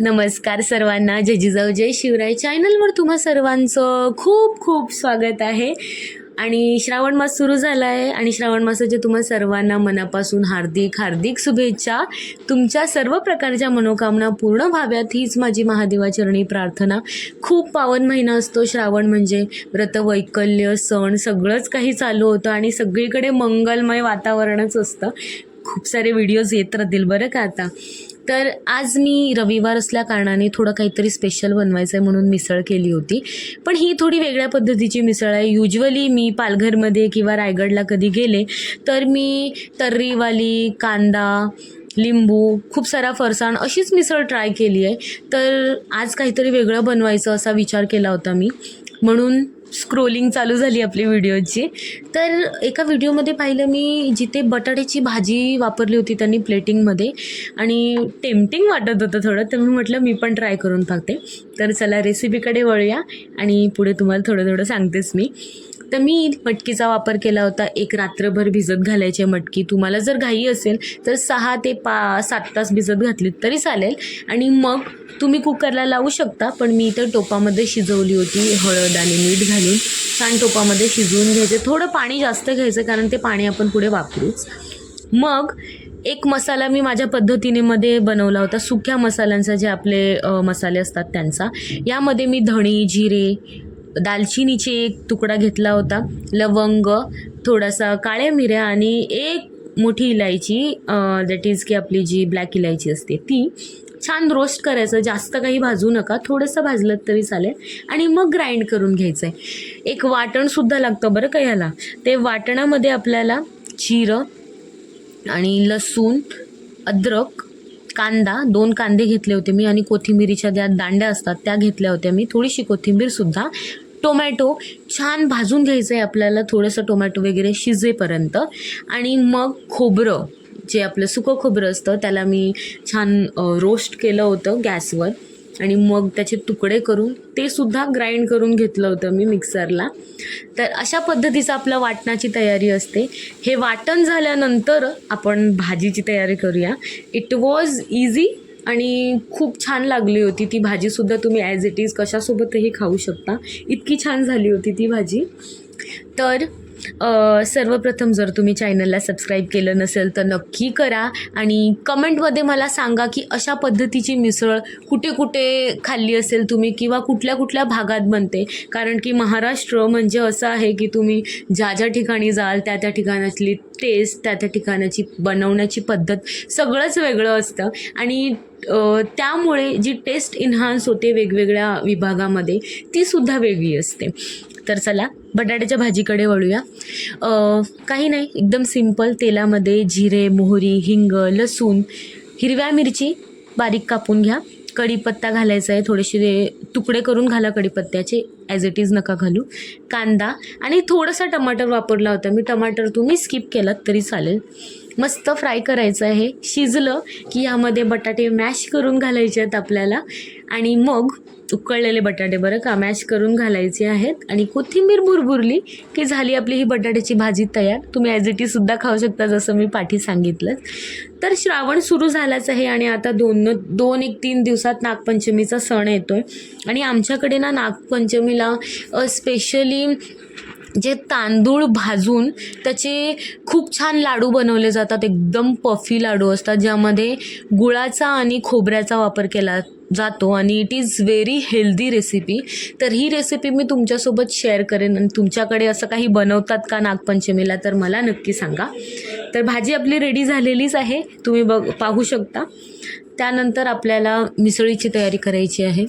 नमस्कार सर्वांना. जय जिजाऊ जय शिवराय चॅनलवर तुम्हा सर्वांचं खूप खूप स्वागत आहे. आणि श्रावण मास सुरू झाला आहे आणि श्रावण मासाच्या तुम्हा सर्वांना मनापासून हार्दिक हार्दिक शुभेच्छा. तुमच्या सर्व प्रकारच्या मनोकामना पूर्ण व्हाव्यात हीच माझी महादेवाचरणी प्रार्थना. खूप पावन महिना असतो. श्रावण म्हणजे व्रत वैकल्य सण सगळंच काही चालू होतं आणि सगळीकडे मंगलमय वातावरणच असतं. खूप सारे व्हिडिओज येत राहतील बरं का आता. तर आज मी रविवार असल्या कारणाने थोडं काहीतरी स्पेशल बनवायचं आहे म्हणून मिसळ केली होती. पण ही थोडी वेगळ्या पद्धतीची मिसळ आहे. युजली मी पालघरमध्ये किंवा रायगडला कधी गेले तर मी तर्रीवाली कांदा लिंबू खूप सारा फरसाण अशीच मिसळ ट्राय केली आहे. तर आज काहीतरी वेगळं बनवायचं असा विचार केला होता मी. म्हणून स्क्रोलिंग चालू झाली आपली व्हिडिओची तर एका व्हिडिओमध्ये पाहिलं मी जिथे बटाट्याची भाजी वापरली होती त्यांनी प्लेटिंगमध्ये आणि टेम्पटिंग वाटत होतं थोडं तर मी म्हटलं मी पण ट्राय करून पाहते. तर चला रेसिपीकडे वळूया आणि पुढे तुम्हाला थोडं थोडं सांगतेच मी. तर मी मटकीचा वापर केला होता. एक रात्रभर भिजत घालायची मटकी. तुम्हाला जर घाई असेल तर सहा ते पा सात तास भिजत घातलीत तरी चालेल. आणि मग तुम्ही कुकरला लावू शकता पण मी इथं टोपामध्ये शिजवली होती. हळद आणि मीठ घालून छान टोपामध्ये शिजवून घ्यायचे. थोडं पाणी जास्त घ्यायचं कारण ते पाणी आपण पुढे वापरूच. मग एक मसाला मी माझ्या पद्धतीने मध्ये बनवला होता. सुक्या मसाल्यांचा जे आपले मसाले असतात त्यांचा. यामध्ये मी धणे जिरे दालचिनीचे एक तुकडा घेतला होता. लवंग थोडासा काळ्या मिऱ्या आणि एक मोठी इलायची दॅट इज की आपली जी ब्लॅक इलायची असते ती छान रोस्ट करायचं. जास्त काही भाजू नका. थोडंसं भाजलं तरी चालेल. आणि मग ग्राइंड करून घ्यायचं आहे एक वाटणसुद्धा लागतं बरं का ह्याला ते वाटणामध्ये आपल्याला जिरं आणि लसूण अद्रक कांदा दोन कांदे घेतले होते मी. आणि कोथिंबिरीच्या ज्या दांड्या असतात त्या घेतल्या होत्या मी. थोडीशी कोथिंबीरसुद्धा टोमॅटो छान भाजून घ्यायचं आहे आपल्याला थोडंसं टोमॅटो वगैरे शिजेपर्यंत. आणि मग खोबरं जे आपलं सुकं खोबरं असतं त्याला मी छान रोस्ट केलं होतं गॅसवर. आणि मग त्याचे तुकडे करून ते सुद्धा ग्राइंड करून घेतलं होतं मी मिक्सरला तर अशा पद्धतीचं आपलं वाटणाची तयारी असते. हे वाटण झाल्यानंतर आपण भाजीची तयारी करूया. इट वॉज इझी आणि खूप छान लागली होती ती भाजीसुद्धा तुम्ही ॲज इट इज कशासोबतही खाऊ शकता. इतकी छान झाली होती ती भाजी. तर सर्वप्रथम जर तुम्ही चॅनलला सबस्क्राईब केलं नसेल तर नक्की करा आणि कमेंटमध्ये मला सांगा की अशा पद्धतीची मिसळ कुठे कुठे खाल्ली असेल तुम्ही किंवा कुठल्या कुठल्या भागात बनते. कारण की महाराष्ट्र म्हणजे असं आहे की तुम्ही ज्या ज्या ठिकाणी जाल त्या त्या ठिकाणातली टेस्ट त्या त्या ठिकाणाची बनवण्याची पद्धत सगळंच वेगळं असतं. आणि त्यामुळे जी टेस्ट इन्हान्स होते वेगवेगळ्या विभागामध्ये ती सुद्धा वेगळी असते. तर चला बटाट्याच्या भाजीकडे वळूया. काही नाही एकदम सिंपल तेलामध्ये जिरे मोहरी हिंग लसूण हिरव्या मिरची बारीक कापून घ्या. कढीपत्ता घालायचा आहे थोडेसे तुकडे करून घाला कढीपत्त्याचे. ॲज इट इज नका घालू. कांदा आणि थोडासा टमाटर वापरला होता. मी टमाटर तुम्ही स्किप केलात तरी चालेल. मस्त फ्राय करायचं आहे. शिजलं की यामध्ये बटाटे मॅश करून घालायचे आहेत आपल्याला. आणि मग उकळलेले बटाटे बरं का मॅश करून घालायचे आहेत. आणि कोथिंबीर भुरभुरली की झाली आपली ही बटाट्याची भाजी तयार. तुम्ही ॲज इट सुद्धा खाऊ शकता जसं मी पाठी सांगितलं. तर श्रावण सुरू झालाच आहे आणि आता दोन दोन एक तीन दिवसात नागपंचमीचा सण येतो आहे आणि आमच्याकडे ना नागपंचमीला स्पेशली जे तांदूळ भाजून त्याचे खूप छान लाडू बनवले जातात एकदम पफी लाडू असतात ज्यामध्ये गुळाचा आणि खोबऱ्याचा वापर केला जातो आणि it is very healthy recipe तर ही रेसिपी मी तुमच्यासोबत शेअर करेन आणि तुमच्याकडे असं काही बनवतात का नागपंचमीला तर मला नक्की सांगा. तर भाजी आपली रेडी झालेलीच आहे तुम्ही बघ पाहू शकता. त्यानंतर आपल्याला मिसळीची तयारी करायची आहे.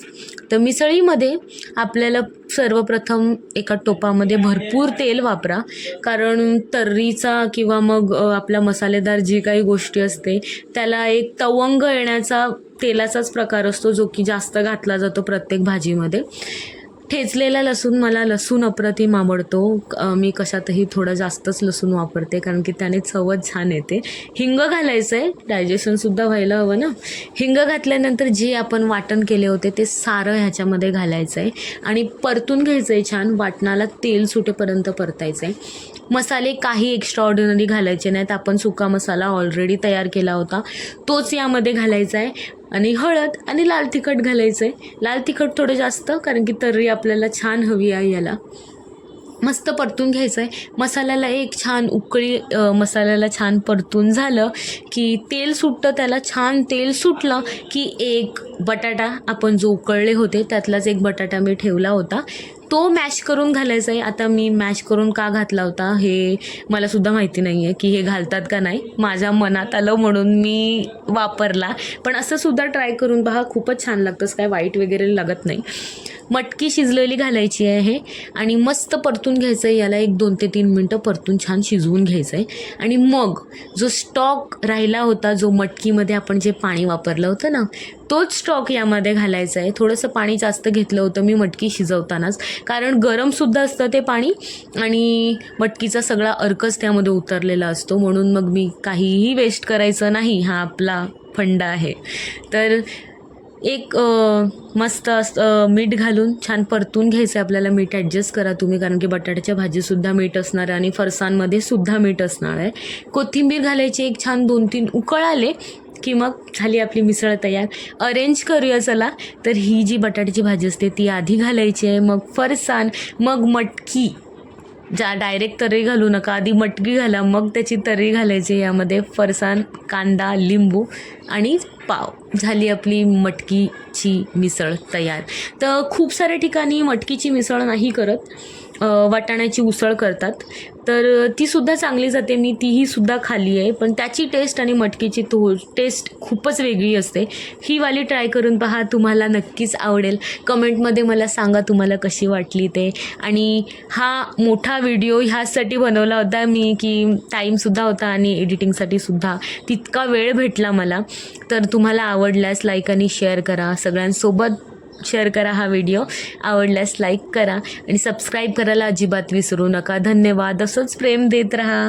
तर मिसळीमध्ये आपल्याला सर्वप्रथम एका टोपामध्ये भरपूर तेल वापरा. कारण तर्रीचा किंवा मग आपला मसालेदार जी काही गोष्टी असते त्याला एक तवंग येण्याचा तेलाचाच प्रकार असतो जो की जास्त घातला जातो प्रत्येक भाजीमध्ये. ठेचलेला लसूण मला लसूण अप्रतिम आवडतो. मी कशातही थोडं जास्तच लसूण वापरते कारण की त्याने चवच छान येते. हिंग घालायचं आहे डायजेशनसुद्धा व्हायला हवं ना? हिंग घातल्यानंतर जे आपण वाटण केले होते ते सारं ह्याच्यामध्ये घालायचं आहे आणि परतून घ्यायचं आहे छान वाटणाला तेल सुटेपर्यंत परतायचं आहे मसाले काही एक्स्ट्रा ऑर्डिनरी घालायचे नाहीत. आपण सुका मसाला ऑलरेडी तयार केला होता. तोच यामध्ये घालायचा आहे. आणि हळद आणि लाल तिखट घालायचं आहे लाल तिखट थोडं जास्त कारण की तर्री आपल्याला छान हवी आहे याला. मस्त परतून घ्यायचं आहे मसाल्याला एक छान उकळी मसाल्याला छान परतून झालं की तेल सुटतं त्याला छान तेल सुटलं की एक बटाटा आपण जो उकळले होते त्यातलाच एक बटाटा मी ठेवला होता. तो मॅश करून घालायचा आहे आता मी मॅश करून का घातला होता हे मलासुद्धा माहिती नाही आहे की हे घालतात का नाही. माझ्या मनात आलं म्हणून मी वापरला. पण असंसुद्धा ट्राय करून पहा खूपच छान लागतंच काय वाईट वगैरे लागत नाही. मटकी शिजलेली घालायची आहे आणि मस्त परतून घ्यायचं आहे याला एक दोन ते तीन मिनटं परतून छान शिजवून घ्यायचं आहे आणि मग जो स्टॉक राहिला होता जो मटकीमध्ये आपण जे पाणी वापरलं होतं ना तोच स्टॉक यामध्ये घालायचा आहे थोडंसं पाणी जास्त घेतलं होतं मी मटकी शिजवतानाच. कारण गरमसुद्धा असतं ते पाणी आणि मटकीचा सगळा अर्कच त्यामध्ये उतरलेला असतो. म्हणून मग मी काहीही वेस्ट करायचं नाही हा आपला फंडा आहे. तर एक मस्त असं मीठ घालून छान परतून घ्यायचं आहे आपल्याला. मीठ ॲडजस्ट करा तुम्ही कारण की बटाट्याच्या भाजीसुद्धा मीठ असणार आहे आणि फरसाणमध्ये सुद्धा मीठ असणार आहे. कोथिंबीर घालायची एक छान दोन तीन उकळ आले की मग झाली आपली मिसळ तयार. अरेंज करूया चला. तर ही जी बटाट्याची भाजी असते ती आधी घालायची आहे. मग फरसाण मग मटकी. ज्या डायरेक्ट तर्री घालू नका. आधी मटकी घाला मग त्याची तर्री घालायची. यामध्ये फरसाण कांदा लिंबू आणि पाव. झाली आपली मटकीची मिसळ तयार. तर खूप साऱ्या ठिकाणी मटकीची मिसळ नाही करत. वाटाण्याची उसळ करतात. तर तीसुद्धा चांगली जाते. मी तीही सुद्धा खाली आहे. पण त्याची टेस्ट आणि मटकीची तो टेस्ट खूपच वेगळी असते. ही वाली ट्राय करून पहा. तुम्हाला नक्कीच आवडेल. कमेंटमध्ये मला सांगा तुम्हाला कशी वाटली ते. आणि हा मोठा व्हिडिओ ह्यासाठी बनवला होता मी की टाईमसुद्धा होता आणि एडिटिंगसाठी सुद्धा. तितका वेळ भेटला मला. तर तुम्हाला आवडल्यास लाईक आणि शेअर करा. सगळ्यांसोबत शेअर करा हा व्हिडिओ. आवडल्यास लाईक करा आणि सबस्क्राईब करायला अजिबात विसरू नका. धन्यवाद. असंच प्रेम देत राहा.